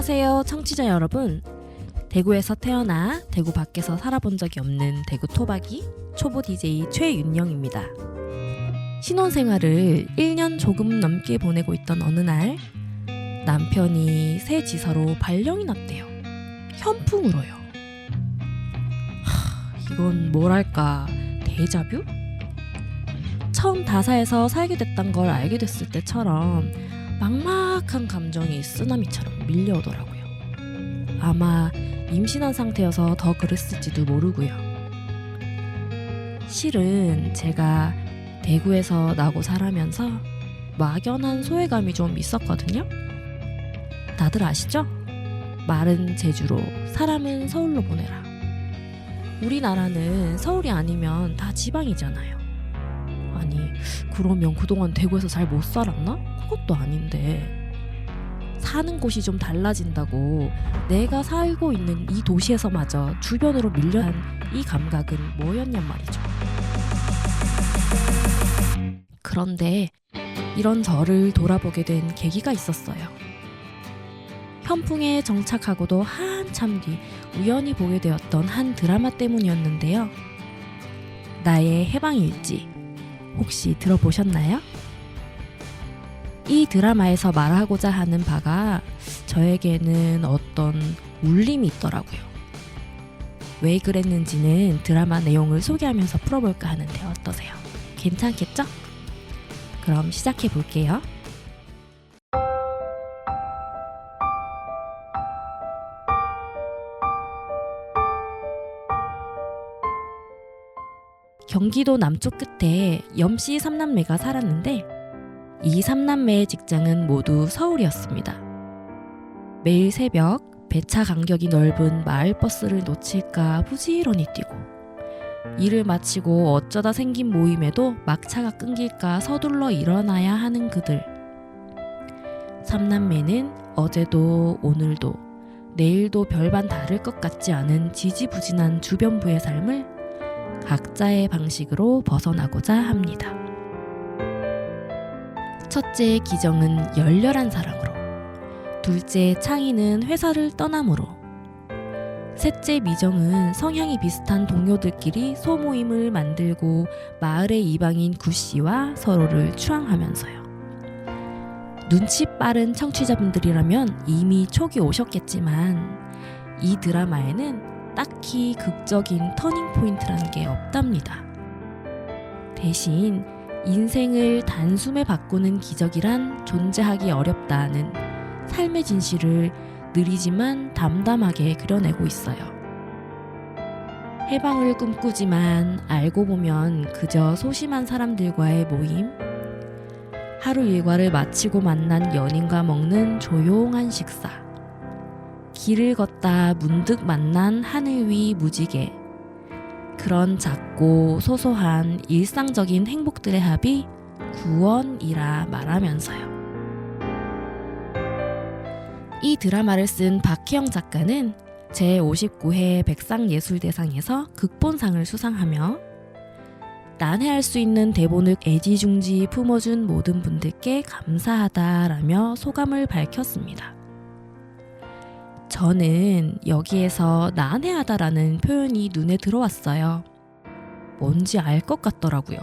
안녕하세요, 청취자 여러분. 대구에서 태어나 대구 밖에서 살아본 적이 없는 대구 토박이 초보 DJ 최윤영입니다. 신혼생활을 1년 조금 넘게 보내고 있던 어느 날 남편이 새 지사로 발령이 났대요. 현풍으로요. 하, 이건 뭐랄까 데자뷰? 처음 다사에서 살게 됐단 걸 알게 됐을 때처럼 막막한 감정이 쓰나미처럼 밀려오더라고요. 아마 임신한 상태여서 더 그랬을지도 모르고요. 실은 제가 대구에서 나고 자라면서 막연한 소외감이 좀 있었거든요. 다들 아시죠? 말은 제주로, 사람은 서울로 보내라. 우리나라는 서울이 아니면 다 지방이잖아요. 그러면 그동안 대구에서 잘 못 살았나? 그것도 아닌데. 사는 곳이 좀 달라진다고 내가 살고 있는 이 도시에서마저 주변으로 밀려난 이 감각은 뭐였냔 말이죠. 그런데 이런 저를 돌아보게 된 계기가 있었어요. 현풍에 정착하고도 한참 뒤 우연히 보게 되었던 한 드라마 때문이었는데요. 나의 해방일지 혹시 들어보셨나요? 이 드라마에서 말하고자 하는 바가 저에게는 어떤 울림이 있더라고요. 왜 그랬는지는 드라마 내용을 소개하면서 풀어볼까 하는데 어떠세요? 괜찮겠죠? 그럼 시작해 볼게요. 경기도 남쪽 끝에 염씨 삼남매가 살았는데 이 삼남매의 직장은 모두 서울이었습니다. 매일 새벽 배차 간격이 넓은 마을버스를 놓칠까 부지런히 뛰고 일을 마치고 어쩌다 생긴 모임에도 막차가 끊길까 서둘러 일어나야 하는 그들. 삼남매는 어제도 오늘도 내일도 별반 다를 것 같지 않은 지지부진한 주변부의 삶을 각자의 방식으로 벗어나고자 합니다. 첫째 기정은 열렬한 사랑으로, 둘째 창희는 회사를 떠남으로, 셋째 미정은 성향이 비슷한 동료들끼리 소모임을 만들고 마을의 이방인 구씨와 서로를 추앙하면서요. 눈치 빠른 청취자분들이라면 이미 촉이 오셨겠지만 이 드라마에는 딱히 극적인 터닝 포인트라는 게 없답니다. 대신 인생을 단숨에 바꾸는 기적이란 존재하기 어렵다는 삶의 진실을 느리지만 담담하게 그려내고 있어요. 해방을 꿈꾸지만 알고 보면 그저 소심한 사람들과의 모임, 하루 일과를 마치고 만난 연인과 먹는 조용한 식사, 길을 걷다 문득 만난 하늘 위 무지개, 그런 작고 소소한 일상적인 행복들의 합이 구원이라 말하면서요. 이 드라마를 쓴 박혜영 작가는 제59회 백상예술대상에서 극본상을 수상하며 난해할 수 있는 대본을 애지중지 품어준 모든 분들께 감사하다라며 소감을 밝혔습니다. 저는 여기에서 난해하다라는 표현이 눈에 들어왔어요. 뭔지 알 것 같더라고요.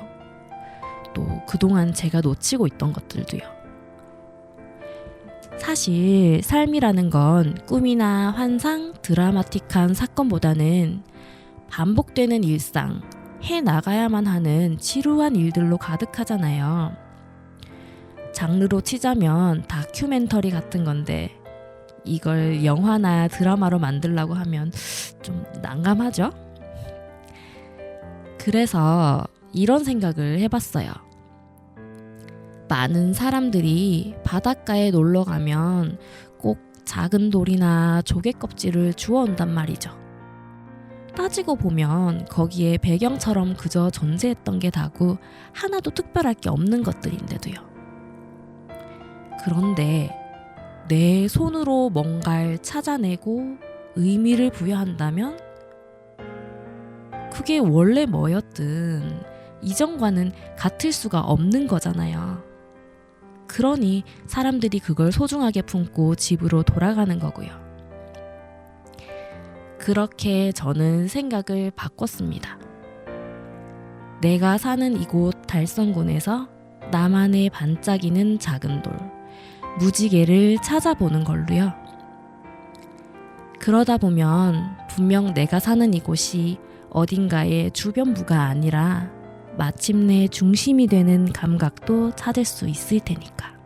또 그동안 제가 놓치고 있던 것들도요. 사실 삶이라는 건 꿈이나 환상, 드라마틱한 사건보다는 반복되는 일상, 해 나가야만 하는 지루한 일들로 가득하잖아요. 장르로 치자면 다큐멘터리 같은 건데 이걸 영화나 드라마로 만들라고 하면 좀 난감하죠? 그래서 이런 생각을 해봤어요. 많은 사람들이 바닷가에 놀러 가면 꼭 작은 돌이나 조개 껍질을 주워 온단 말이죠. 따지고 보면 거기에 배경처럼 그저 존재했던 게 다고 하나도 특별할 게 없는 것들인데도요. 그런데 내 손으로 뭔가를 찾아내고 의미를 부여한다면 그게 원래 뭐였든 이전과는 같을 수가 없는 거잖아요. 그러니 사람들이 그걸 소중하게 품고 집으로 돌아가는 거고요. 그렇게 저는 생각을 바꿨습니다. 내가 사는 이곳 달성군에서 나만의 반짝이는 작은 돌, 무지개를 찾아보는 걸로요. 그러다 보면 분명 내가 사는 이곳이 어딘가의 주변부가 아니라 마침내 중심이 되는 감각도 찾을 수 있을 테니까.